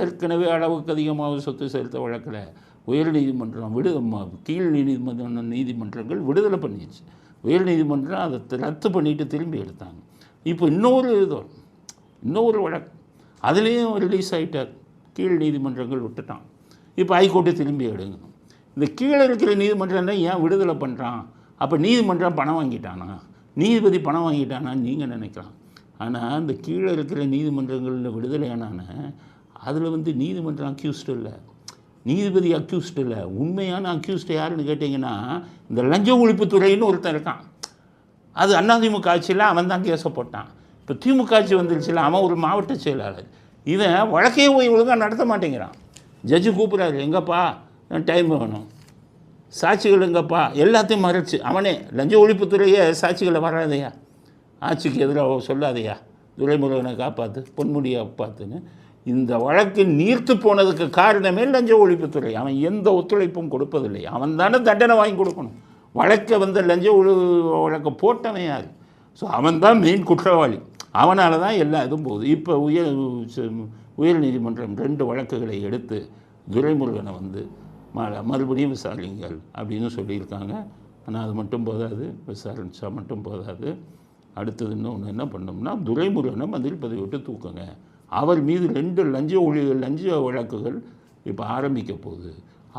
ஏற்கனவே அளவுக்கு அதிகமாக சொத்து செலுத்த வழக்கில் உயர் நீதிமன்றம் விடு கீழ் நீதிமன்ற நீதிமன்றங்கள் விடுதலை பண்ணிடுச்சு. உயர் நீதிமன்றம் அதை ரத்து பண்ணிட்டு திரும்பி எடுத்தாங்க. இப்போ இன்னொரு இது இன்னொரு வழக்கு. அதுலேயும் ரிலீஸ் ஆகிட்டார் கீழ் நீதிமன்றங்கள் விட்டுட்டான் இப்போ ஹைகோர்ட்டு திரும்பி எடுங்க இந்த கீழே இருக்கிற நீதிமன்றம் தான் ஏன் விடுதலை பண்ணுறான் அப்போ நீதிமன்றம் பணம் வாங்கிட்டானா? நீதிபதி பணம் வாங்கிட்டானான்னு நீங்கள் நினைக்கலாம். ஆனால் இந்த கீழே இருக்கிற நீதிமன்றங்களில் விடுதலையானான அதில் வந்து நீதிமன்றம் அக்யூஸ்டு இல்லை. நீதிபதி அக்யூஸ்டு இல்லை. உண்மையான அக்யூஸ்டு யாருன்னு கேட்டிங்கன்னா இந்த லஞ்ச ஒழிப்புத்துறைன்னு ஒருத்தன் இருக்கான். அது அதிமுக ஆட்சியில் அவன் தான் கேஸை போட்டான். இப்போ திமுக ஆட்சி வந்துருச்சுல அவன் ஒரு மாவட்ட செயலாளர். இவன் வழக்கையே போய் ஒழுங்காக நடத்த மாட்டேங்கிறான். ஜட்ஜு கூப்பிட்றாரு எங்கப்பா? டைம் வேணும். சாட்சிகள் எங்கப்பா? எல்லாத்தையும் மறைச்சு அவனே லஞ்ச ஒழிப்புத்துறையே சாட்சிகளை வராதையா? ஆட்சிக்கு எதிராக சொல்லாதையா? துரைமுருகனை காப்பாற்று பொன்முடியை காப்பாற்றுன்னு இந்த வழக்கு நீர்த்து போனதுக்கு காரணமே லஞ்ச ஒழிப்புத்துறை. அவன் எந்த ஒத்துழைப்பும் கொடுப்பதில்லை. அவன் தானே தண்டனை வாங்கி கொடுக்கணும். வழக்கை வந்து லஞ்ச ஒழு வழக்கை போட்டவன் யார்? ஸோ அவன் தான் மெயின் குற்றவாளி. அவனால் தான் எல்லா இதுவும் போகுது. இப்போ உயர் உயர் நீதிமன்றம் ரெண்டு வழக்குகளை எடுத்து துரைமுருகனை வந்து மறுபடியும் விசாரிங்கள் அப்படின்னு சொல்லியிருக்காங்க. ஆனால் அது மட்டும் போதாது. விசாரிச்சா மட்டும் போதாது. அடுத்தது இன்னொன்று என்ன பண்ணோம்னா துரைமுருகனை மதில் பதிவிட்டு தூக்குங்க. அவர் மீது ரெண்டு லஞ்ச ஊழியர்கள் லஞ்ச வழக்குகள் இப்போ ஆரம்பிக்க போகுது.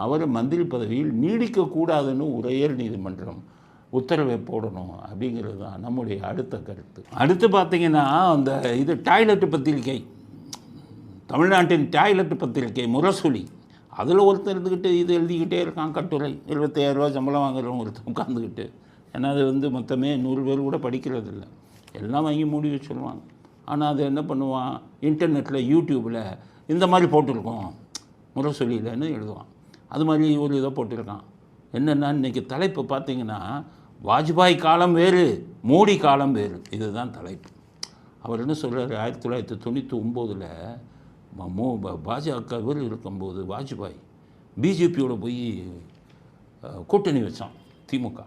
அவரை மந்திரி பதவியில் நீடிக்கக்கூடாதுன்னு உயர் நீதிமன்றம் உத்தரவை போடணும் அப்படிங்கிறது தான் நம்முடைய அடுத்த கருத்து. அடுத்து பார்த்தீங்கன்னா அந்த இது டாய்லெட் பத்திரிகை தமிழ்நாட்டின் டாய்லெட் பத்திரிகை முரசொலி. அதில் ஒருத்தர் இருந்துக்கிட்டு இது எழுதிக்கிட்டே இருக்கான் கட்டுரை. இருபத்தாயிரரூவா சம்பளம் வாங்குறவங்க ஒருத்தர் உட்காந்துக்கிட்டு ஏன்னா அது வந்து மொத்தமே நூறு பேர் கூட படிக்கிறது இல்லை எல்லாம் வாங்கி மூடி வச்சுருவாங்க ஆனால் அது என்ன பண்ணுவான்? இன்டர்நெட்டில் யூடியூப்பில் இந்த மாதிரி போட்டிருக்கோம். முரசொலியிலன்னு எழுதுவான். அது மாதிரி ஒரு இதை போட்டிருக்கான். என்னென்னா இன்றைக்கி தலைப்பு பார்த்தீங்கன்னா வாஜ்பாய் காலம் வேறு மோடி காலம் வேறு. இதுதான் தலைப்பு. அவர் என்ன சொல்கிறார் ஆயிரத்தி தொள்ளாயிரத்தி தொண்ணூற்றி ஒம்போதில் மோ ப- பாஜக இவர் இருக்கும்போது வாஜ்பாய் பிஜேபியோட போய் கூட்டணி வச்சான் திமுக.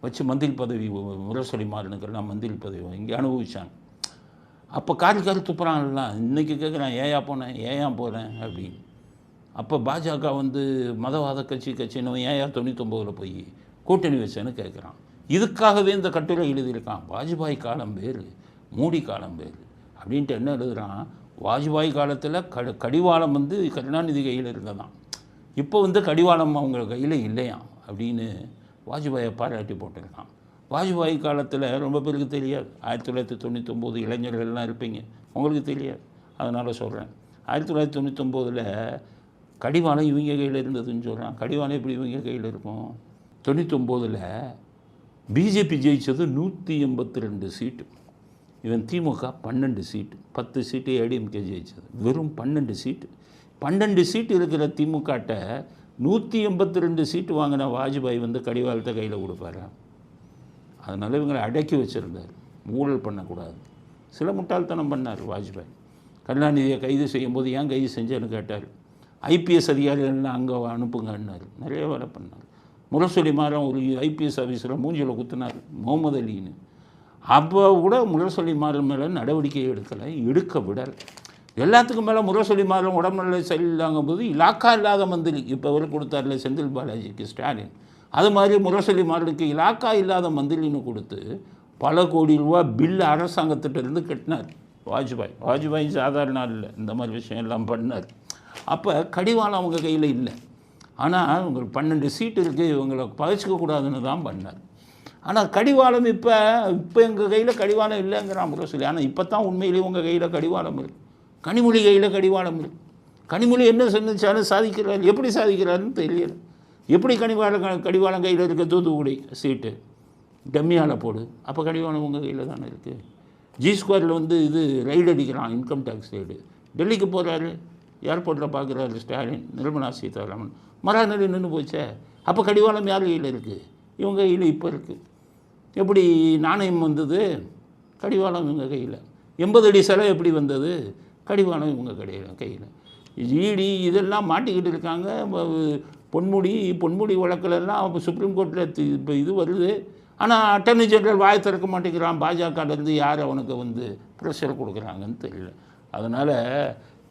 வச்சு மந்திரி பதவி முரசொலி மாறனுக்கெல்லாம் மந்திரி பதவி இங்கே அனுபவித்தாங்க அப்போ காரி காரி துப்புறாங்கலாம் இன்றைக்கி கேட்குறான் ஏயா போனேன் ஏயா போகிறேன் அப்படின்னு. அப்போ பாஜக வந்து மதவாத கட்சி கட்சின்னு ஏயா தொண்ணூத்தொம்போதில் போய் கூட்டணி வச்சேன்னு கேட்குறான் இதுக்காகவே இந்த கட்டுரை எழுதியிருக்கான். வாஜ்பாய் காலம் வேறு மோடி காலம் வேறு அப்படின்ட்டு என்ன எழுதுகிறான் வாஜ்பாய் காலத்தில் கடு கடிவாளம் வந்து கருணாநிதி கையில் இருந்ததான் இப்போ வந்து கடிவாளம் அவங்க கையில் இல்லையாம் அப்படின்னு வாஜ்பாயை பாராட்டி போட்டிருக்கான். வாஜ்பாய் காலத்தில் ரொம்ப பேருக்கு தெரியாது. ஆயிரத்தி தொள்ளாயிரத்தி தொண்ணூத்தொம்போது இளைஞர்கள்லாம் இருப்பீங்க. உங்களுக்கு தெரியாது. அதனால் சொல்கிறேன் ஆயிரத்தி தொள்ளாயிரத்தி தொண்ணூத்தொம்போதில் கடிவாளம் இவங்க கையில் இருந்ததுன்னு சொல்கிறான் கடிவாளம் எப்படி இவங்க கையில் இருக்கும்? தொண்ணூத்தொம்போதில் பிஜேபி ஜெயிச்சது நூற்றி எண்பத்தி ரெண்டு சீட்டு. இவன் திமுக பன்னெண்டு சீட்டு. பத்து சீட்டு ஏடிஎம்கே ஜெயிச்சது. வெறும் பன்னெண்டு சீட்டு. பன்னெண்டு சீட்டு இருக்கிற திமுகட்ட நூற்றி எண்பத்தி ரெண்டு சீட்டு வாங்கின வாஜ்பாய் வந்து கடிவாளத்தை கையில் கொடுப்பாரு? அதனால் இவங்களை அடக்கி வச்சுருந்தார். ஊழல் பண்ணக்கூடாது. சில முட்டாள்தனம் பண்ணார் வாஜ்பாய். கருணாநிதியை கைது செய்யும்போது ஏன் கைது செஞ்சேன்னு கேட்டார். ஐபிஎஸ் அதிகாரிகள்லாம் அங்கே அனுப்புங்கன்னார். நிறைய வேலை பண்ணார். முரசொலி மாறம் ஒரு ஐபிஎஸ் ஆஃபீஸில் மூஞ்சியில் குத்துனார் முகமது அலின்னு. அப்போ கூட முரசொலி மாறன் மேலே நடவடிக்கை எடுக்கலை எடுக்க விடலை. எல்லாத்துக்கும் மேலே முரசொலி மாறன் உடம்புல சரியில்லாங்கும் போது இலாக்கா இல்லாத மந்திரி. இப்போ அவர் கொடுத்தார்ல செந்தில் பாலாஜிக்கு ஸ்டாலின். அது மாதிரி முரசொலி மாறனுக்கு இலாக்கா இல்லாத மந்திரின்னு கொடுத்து பல கோடி ரூபா பில் அரசாங்கத்திட்ட இருந்து கட்டினார். வாஜ்பாய். வாஜ்பாய் சாதாரண ஆள் இல்லை. இந்த மாதிரி விஷயம் எல்லாம் பண்ணார். அப்போ கடிவாளம் அவங்க கையில் இல்லை. ஆனால் உங்களுக்கு பன்னெண்டு சீட்டு இருக்குது இவங்களை பகச்சிக்க கூடாதுன்னு தான் பண்ணார். ஆனால் கடிவாளம் இப்போ இப்போ எங்கள் கையில் கடிவாளம் இல்லைங்கிறான் முரசொலி. ஆனால் இப்போ தான் உண்மையிலேயே உங்கள் கையில் கடிவாளம் இருக்குது கனிமொழி கையில் கடிவாளம் இருக்குது கனிமொழி என்ன செஞ்சாலும் சாதிக்கிறார். எப்படி சாதிக்கிறாருன்னு தெரியல. எப்படி கடிவாளம் க- கடிவாளம் கையில் இருக்க? தூத்துக்குடி சீட்டு டம்மியால் போடு. அப்போ கடிவாளம் உங்கள் கையில் தானே இருக்குது ஜி ஸ்கொயரில் வந்து இது ரைடு அடிக்கிறான் இன்கம் டேக்ஸ் ரைடு டெல்லிக்கு போகிறாரு ஏர்போர்ட்டில் பார்க்குறாரு ஸ்டாலின் நிர்மலா சீதாராமன். மறாநாள் நின்று போச்சே. அப்போ கடிவாளம் யார் கையில் இருக்குது இவங்க கையில் இப்போ இருக்குது எப்படி நாணயம் வந்தது? கடிவாளம் இவங்க கையில். எண்பது அடி சிலை எப்படி வந்தது? கடிவாளம் இவங்க கடையில் கையில். ஈடி இதெல்லாம் மாட்டிக்கிட்டு இருக்காங்க. பொன்முடி பொன்முடி வழக்கிலெல்லாம் இப்போ சுப்ரீம் கோர்ட்டில் இப்போ இது வருது. ஆனால் அட்டர்னி ஜெனரல் வாய் திறக்க மாட்டேங்கிறான். பாஜகலேருந்து யார் அவனுக்கு வந்து ப்ரெஷர் கொடுக்குறாங்கன்னு தெரியல. அதனால்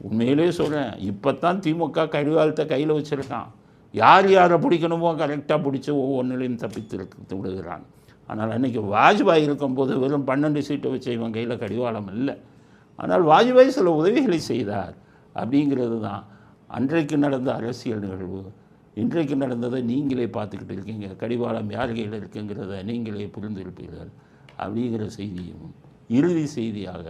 உண்மையிலே சொல்கிறேன் இப்போ தான் திமுக கடிவாளத்தை கையில் வச்சுருக்கான். யார் யாரை பிடிக்கணுமோ கரெக்டாக பிடிச்சி ஒவ்வொன்றிலையும் தப்பித்து இருக்கு விடுகிறான். ஆனால் அன்றைக்கி வாஜ்பாய் இருக்கும்போது வெறும் பன்னெண்டு சீட்டை வச்சு இவன் கையில் கடிவாளம் இல்லை. ஆனால் வாஜ்பாய் சில உதவிகளை செய்தார். அப்படிங்கிறது தான் அன்றைக்கு நடந்த அரசியல் நிகழ்வு இன்றைக்கு நடந்ததை நீங்களே பார்த்துக்கிட்டு இருக்கீங்க. கடிவாளம் யார் கையில் இருக்குங்கிறத நீங்களே புரிந்திருப்பீர்கள் அப்படிங்கிற செய்தியும் இறுதி செய்தியாக